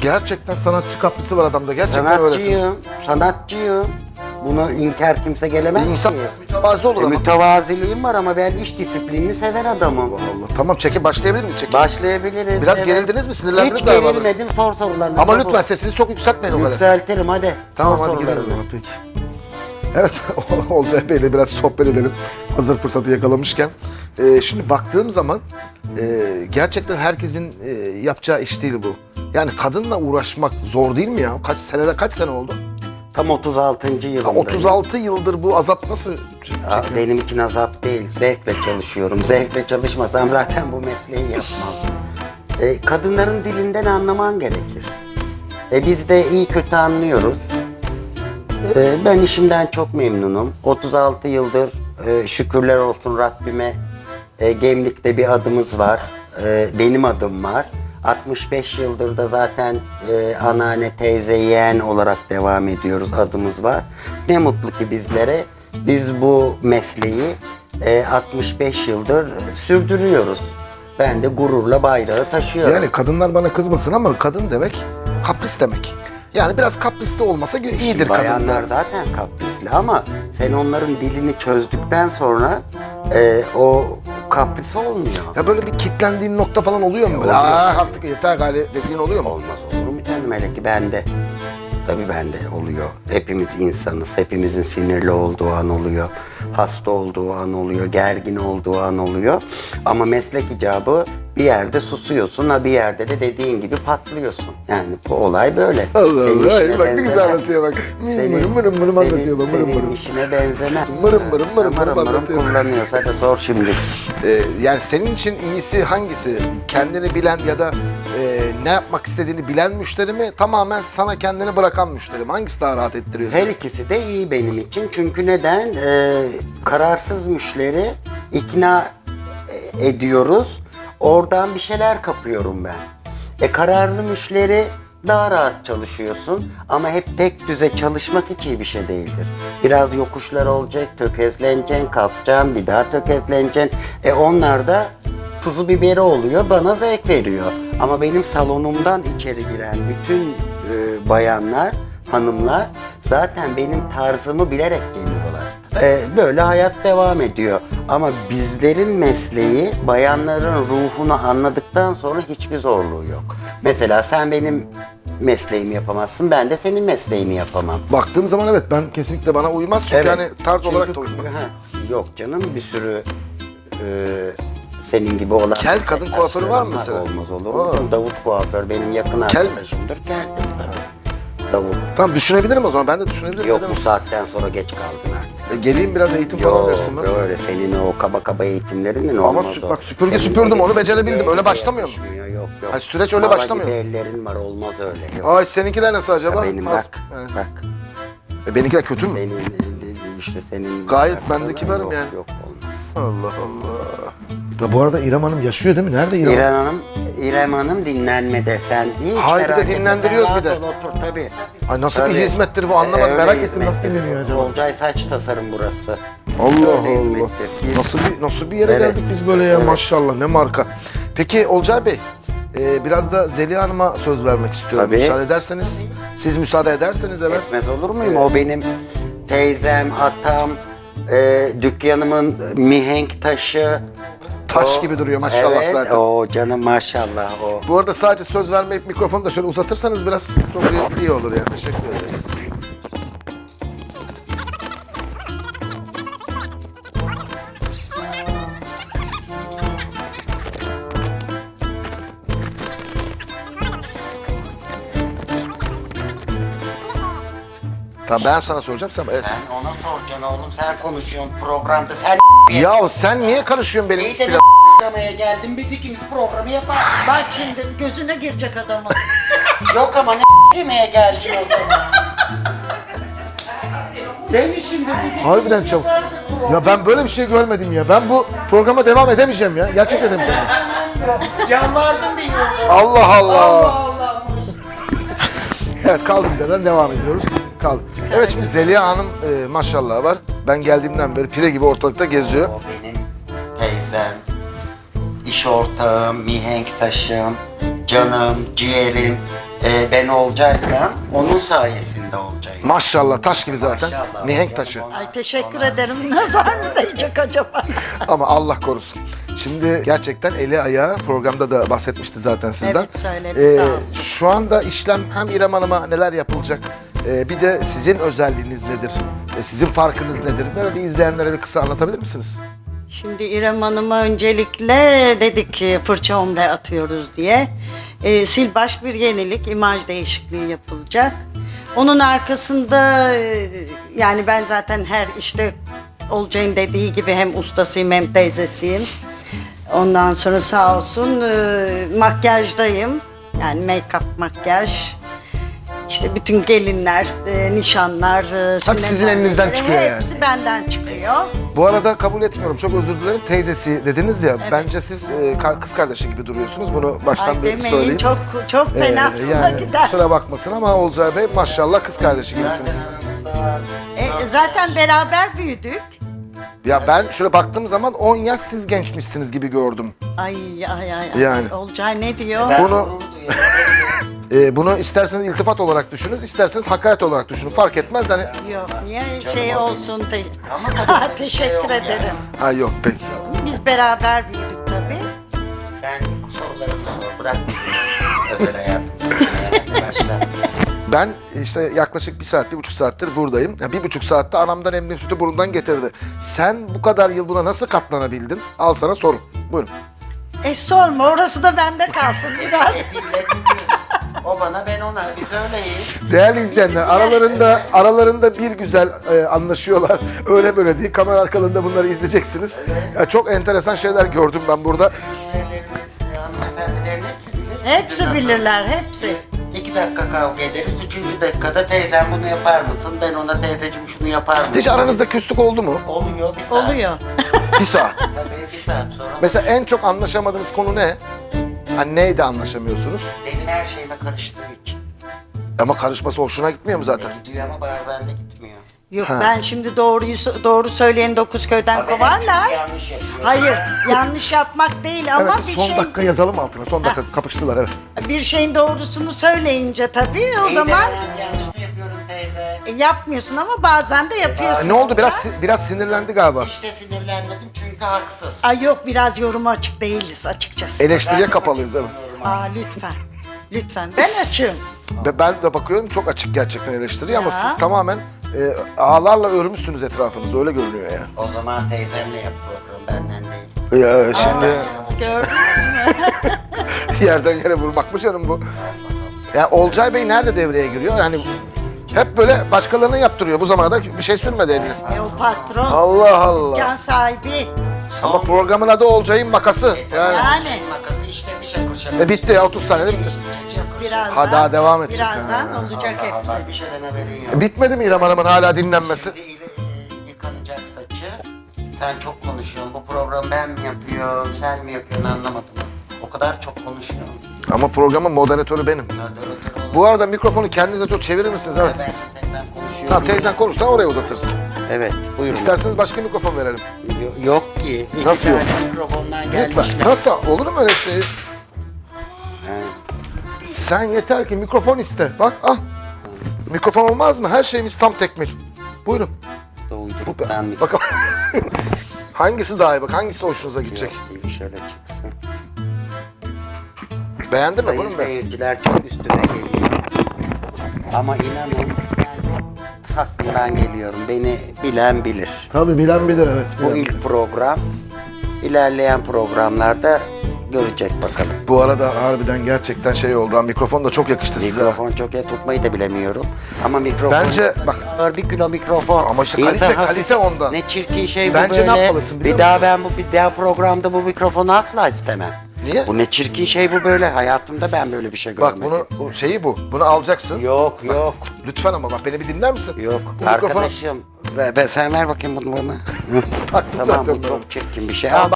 Gerçekten sanatçı kaplısı var adamda. Gerçekten öylesin. Sanatçıyım, sanatçıyım. Bunu inkar kimse gelemez İnsan ki. mütevazı olur E, ama. mütevaziliğim var ama ben iş disiplinini seven adamım. Allah Allah. Tamam çeki başlayabilir miyiz çeki? Başlayabiliriz. Biraz gerildiniz mi? Sinirlendiniz Hiç galiba. gerilmedim. Sor sorularını. Ama lütfen sesinizi çok yükseltmeyin o kadar. Yükseltirim hadi. Tamam Sor hadi girelim sorularını. peki. Evet Olcay Bey'le biraz sohbet edelim. Hazır fırsatı yakalamışken. Ee, şimdi baktığım zaman e, gerçekten herkesin e, yapacağı iş değil bu. Yani kadınla uğraşmak zor değil mi ya? Kaç senede kaç sene oldu? Tam 36. Ya yılındayım. 36 yıldır bu azap nasıl Aa, çekiyor? benim için azap değil. Zevkle çalışıyorum. Zevkle çalışmasam zaten bu mesleği yapmam. E, kadınların dilinden anlaman gerekir. E, biz de iyi kötü anlıyoruz. E, ben işimden çok memnunum. 36 yıldır e, şükürler olsun Rabbime e, Gemlik'te bir adımız var. E, benim adım var. 65 yıldır da zaten e, anneanne, teyze, yeğen olarak devam ediyoruz adımız var. Ne mutlu ki bizlere. Biz bu mesleği e, 65 yıldır sürdürüyoruz. Ben de gururla bayrağı taşıyorum. Yani kadınlar bana kızmasın ama kadın demek kapris demek. Yani biraz kaprisli olmasa iyidir Bayanlar kadınlar. zaten kaprisli ama sen onların dilini çözdükten sonra e, o kapris olmuyor. Ya böyle bir kitlendiğin nokta falan oluyor mu böyle? oluyor. Aa artık yeter gari dediğin oluyor mu? Olmaz olur mu canım hele ki bende. Tabii bende oluyor. Hepimiz insanız. Hepimizin sinirli olduğu an oluyor. Hasta olduğu an oluyor. Gergin olduğu an oluyor. Ama meslek icabı bir yerde susuyorsun ha bir yerde de dediğin gibi patlıyorsun. Yani bu olay böyle. Allah Senin Allah. işine Bak ne güzel anlatıyor bak. Mırım Senin, mırım mırım mırım anlatıyor bak. Mırım senin mırım. işine benzemez. Mırım mırım mırım mırım anlatıyor. kullanıyorsa da sor şimdi. Ee, yani senin için iyisi hangisi? Kendini bilen ya da e, ne yapmak istediğini bilen müşteri mi? Tamamen sana kendini bırakan müşteri mi? Hangisi daha rahat ettiriyor Her ikisi de iyi benim için. Çünkü neden? Ee, kararsız müşteri ikna e- ediyoruz. Oradan bir şeyler kapıyorum ben. E kararlı müşteri daha rahat çalışıyorsun ama hep tek düze çalışmak hiç iyi bir şey değildir. Biraz yokuşlar olacak, tökezleneceksin, kalkacaksın, bir daha tökezleneceksin. E onlar da tuzu biberi oluyor, bana zevk veriyor. Ama benim salonumdan içeri giren bütün e, bayanlar, hanımlar zaten benim tarzımı bilerek geliyorlar. E, böyle hayat devam ediyor. Ama bizlerin mesleği bayanların ruhunu anladıktan sonra hiçbir zorluğu yok. Mesela sen benim mesleğimi yapamazsın, ben de senin mesleğini yapamam. Baktığım zaman evet ben kesinlikle bana uymaz çünkü Evet. hani tarz olarak da uymaz. Ha, Yok canım bir sürü e, senin gibi olan Kel kadın kuaförü var mı mesela? Olmaz olur mu? Aa. Davut kuaför benim yakın Kel mi? arkadaşımdır. Keldir tabii. Davut. Tamam düşünebilirim o zaman ben de düşünebilirim. Yok Neden bu olmasın? saatten sonra geç kaldın artık. E, geleyim biraz eğitim falan Yok verirsin bana. öyle senin o kaba kaba eğitimlerinin olmaz sü- o. bak süpürge Senin süpürdüm, onu becerebildim. Öyle başlamıyor mu? yakışmıyor, Yok yok. Ha, süreç öyle Mala başlamıyor. gibi ellerin var olmaz öyle. Yok. Ay seninkiler nasıl acaba? Benim Az- bak, He. bak. E, benimkiler kötü mü? Senin işte senin Gayet Bak, bendeki yok, varım yani. Yok olmaz. Allah Allah. Ya bu arada İrem Hanım yaşıyor değil mi? Nerede İrem? İrem Hanım, İrem Hanım dinlenmede sen değil. Hayır, bir de dinlendiriyoruz bir de. Otur tabii. Ay nasıl bir Tabii. hizmettir bu anlamadım. Öyle Merak ettim nasıl hizmettir. dinleniyor acaba? Olcay saç tasarım burası. Allah Öyle Allah. hizmettir. Nasıl bir nasıl bir yere Evet. geldik biz böyle ya Evet. maşallah ne marka. Peki Olcay Bey, e, biraz da Zeliha Hanım'a söz vermek istiyorum. Tabii. Müsaade ederseniz, siz müsaade ederseniz evet. Etmez olur muyum? O benim teyzem, atam, e, dükkanımın mihenk taşı. Taş O- gibi duruyor maşallah evet, zaten. o canım maşallah o. Bu arada sadece söz vermeyip mikrofonu da şöyle uzatırsanız biraz çok iyi, iyi olur yani. Teşekkür ederiz. Tamam ben sana soracağım sen. Evet. Sen ona soracaksın oğlum sen konuşuyorsun programda sen Ya sen niye karışıyorsun benim İyi de programaya geldin biz ikimiz programı yapardık. Bak şimdi gözüne girecek adamın. Yok ama ne yemeye geldin o zaman. Değil mi şimdi biz ikimiz Harbiden yapardık programı. Ya ben böyle bir şey görmedim ya. Ben bu programa devam edemeyeceğim ya. Gerçekten edemeyeceğim. Yalvardım bir yıldır. Allah Allah. Allah Allah. Evet kaldığımız yerden devam ediyoruz. Kaldı. Evet şimdi Zeliha Hanım e, maşallah var. Ben geldiğimden beri pire gibi ortalıkta geziyor. O benim teyzem, iş ortağım, mihenk taşım, canım, ciğerim. e, ben olacaksam onun sayesinde olacağım. Maşallah taş gibi zaten. Maşallah. Mihenk taşı. Ay teşekkür ederim. Nazar mı değecek acaba? Ama Allah korusun. Şimdi gerçekten eli ayağı programda da bahsetmişti zaten sizden. Evet, söyledi, sağ olsun. Şu anda işlem hem İrem Hanım'a neler yapılacak ee, bir de sizin özelliğiniz nedir? Ee, sizin farkınız nedir? Böyle bir izleyenlere bir kısa anlatabilir misiniz? Şimdi İrem Hanım'a öncelikle dedik ki fırça omle atıyoruz diye. Ee, sil baş bir yenilik, imaj değişikliği yapılacak. Onun arkasında e, yani ben zaten her işte Olcay'ın dediği gibi hem ustasıyım hem teyzesiyim. Ondan sonra sağ olsun e, makyajdayım. Yani make-up makyaj. İşte bütün gelinler, e, nişanlar, e, sünnet sizin elinizden anneleri, çıkıyor yani. Hepsi benden çıkıyor. Bu arada kabul etmiyorum. Çok özür dilerim. Teyzesi dediniz ya. Bence siz e, ka- kız kardeşi gibi duruyorsunuz. Bunu baştan Ay bir demeyin söyleyeyim. çok çok Ee, fenasına yani gider. kusura bakmasın ama Olcay Bey maşallah kız kardeşi gibisiniz. E, zaten beraber büyüdük. Ya ben şöyle baktığım zaman 10 yaş siz gençmişsiniz gibi gördüm. Ay ay ay. ay. Yani. Olcay ne diyor? Bunu- Ee, bunu isterseniz iltifat olarak düşünün, isterseniz hakaret olarak düşünün. Fark etmez hani. Yok niye şey olsun te- şey Teşekkür yani. ederim. Ha yok peki. Biz beraber büyüdük tabii. Sen sorularını sor. Bırak bizi. Özel hayatımızı. Başla. Ben işte yaklaşık bir saat, bir buçuk saattir buradayım. Ya bir buçuk saatte anamdan emdiğim sütü burundan getirdi. Sen bu kadar yıl buna nasıl katlanabildin? Al sana sorun. Buyurun. E sorma orası da bende kalsın biraz. O bana ben ona. Biz öyleyiz. Değerli izleyenler aralarında aralarında bir güzel e, anlaşıyorlar. Öyle böyle değil. Kamera arkalarında bunları izleyeceksiniz. Ya çok enteresan şeyler gördüm ben burada. Müşterilerimiz, hanımefendilerin hepsi bilir. hepsi Bizim bilirler hepsi. İki dakika kavga ederiz. Üçüncü dakikada teyzem bunu yapar mısın? Ben ona teyzeciğim şunu yapar mısın? Hiç aranızda küslük oldu mu? Oluyor bir saat. Oluyor. Bir saat. Tabii bir saat sonra. Mesela en çok anlaşamadığınız konu ne? Ha neyde anlaşamıyorsunuz? Benim her şeyime karıştığı için. Ama karışması hoşuna gitmiyor mu zaten? Gidiyor ama bazen de gitmiyor. Yok Ha. ben şimdi doğruyu doğru söyleyen dokuz köyden Ama kovarlar. yanlış. Hayır, yanlış yapmak değil ama evet, bir son şey dakika yazalım altına. Son dakika kapıştılar evet. bir şeyin doğrusunu söyleyince tabii o İyi de zaman ben yanlış mı yapıyorum teyze? e, yapmıyorsun ama bazen de yapıyorsun. E, ne oldu? Biraz biraz sinirlendi galiba. İşte sinirlenmedim çünkü haksız. Ay yok biraz yoruma açık değiliz açıkçası. Eleştiriye kapalıyız değil mi? Aa lütfen. Lütfen ben açığım. Ve ben de bakıyorum çok açık gerçekten eleştiriye ama Ya. siz tamamen e, ağlarla örmüşsünüz etrafınızı öyle görünüyor yani. O zaman teyzemle yap programı benden değil. Ya şimdi Gördünüz mü? yerden yere vurmak mı canım bu? Ya Olcay Bey nerede devreye giriyor? Yani hep böyle başkalarına yaptırıyor. Bu zamana kadar bir şey sürmedi eline. e, o patron. Allah Allah. Dükkan sahibi. Ama programın adı Olcay'ın makası. Yani Yani. Makası işledi şakır şakır. e bitti ya 30 saniyede bitti. Birazdan. Ha, daha devam edecek. Birazdan Ha. olacak Allah hepsi. Allah bir şeyden haberin yok. E, bitmedi mi İrem Hanım'ın hala dinlenmesi? Şimdi ile, yıkanacak saçı. Sen çok konuşuyorsun. Bu programı ben mi yapıyorum, sen mi yapıyorsun anlamadım. O kadar çok konuşuyorsun. Ama programın moderatörü benim. Moderatör ol. Bu arada mikrofonu kendinize çok çevirir misiniz? Evet. Ben şimdi teyzem konuşuyorum. Tamam teyzen konuşsa oraya uzatırız. Evet buyurun. İsterseniz başka mikrofon verelim. Yo- Yok ki. İki Nasıl yok? tane mikrofondan Lütfen. gelmişler. Nasıl? Olur mu öyle şey? Sen yeter ki mikrofon iste. Bak ah. Mikrofon olmaz mı? Her şeyimiz tam tekmil. Buyurun. Bu, uyduruktan mikrofon. bakalım. hangisi daha iyi bak? Hangisi hoşunuza gidecek? Yok değil, şöyle çıksın. Beğendin mi Sayın bunu mu? seyirciler çok üstüme geliyor. Ama inanın hakkından geliyorum. Beni bilen bilir. Tabii bilen bilir evet. Bu ilk program. İlerleyen programlarda görecek bakalım. Bu arada harbiden gerçekten şey oldu. ha, Mikrofon da çok yakıştı size. Mikrofon çok iyi tutmayı da bilemiyorum. Ama mikrofon... Bence bak- Ağır bir kilo mikrofon. Ama işte kalite- hafif- kalite ondan. Ne çirkin şey Bence bu ne böyle. yapmalısın biliyor Bir daha ben bu bir daha programda bu mikrofonu asla istemem. Niye? Bu ne çirkin şey bu böyle. Hayatımda ben böyle bir şey Bak görmedim. bunu o şeyi bu. Bunu alacaksın. Yok yok. Lütfen ama bak beni bir dinler misin? Yok Bu mikrofonu arkadaşım. Ve, ve sen ver bakayım bunu bana. Taktım tamam zaten bu ben. çok çirkin bir şey. Al